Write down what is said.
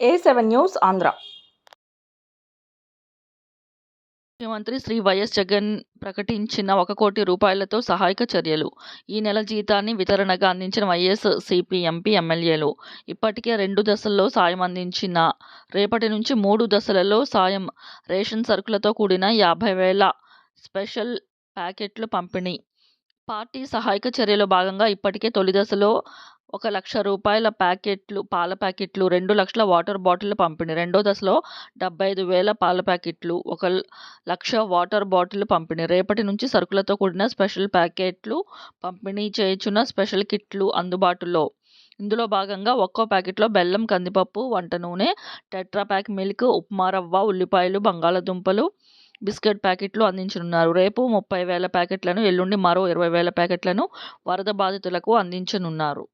ఏ seven news Andhra. ముఖ్యమంత్రి Shri YS Jagan ప్రకటించిన ఒక కోటి రూపాయలతో సహాయక చర్యలు. ఈ నెల జీతాన్ని వితరణగా అందించిన వైఎస్ సిపి ఎంపీ ఎమ్మెల్యేలు. ఇప్పటికే రెండు దశల్లో సాయం అందించిన రేపటి నుంచి మూడు దశలలో సాయం రేషన్ సరుకులతో కూడిన యాభై వేల స్పెషల్ ప్యాకెట్లు పంపిణీ. పార్టీ సహాయక చర్యలో భాగంగా ఇప్పటికే తొలి దశలో ఒక లక్ష రూపాయల ప్యాకెట్లు పాల ప్యాకెట్లు రెండు లక్షల వాటర్ బాటిల్ పంపిణీ. రెండో దశలో డెబ్బై ఐదు వేల పాల ప్యాకెట్లు ఒక లక్ష వాటర్ బాటిల్ పంపిణీ. రేపటి నుంచి సరుకులతో కూడిన స్పెషల్ ప్యాకెట్లు పంపిణీ చేయుచున్న స్పెషల్ కిట్లు అందుబాటులో. ఇందులో భాగంగా ఒక్కో ప్యాకెట్లో బెల్లం కందిపప్పు వంట నూనె టెట్రా ప్యాక్ మిల్క్ ఉప్మా రవ్వ ఉల్లిపాయలు బంగాళదుంపలు బిస్కెట్ ప్యాకెట్లు అందించనున్నారు. రేపు ముప్పై వేల ప్యాకెట్లను ఎల్లుండి మరో ఇరవై వేల ప్యాకెట్లను వరద బాధితులకు అందించనున్నారు.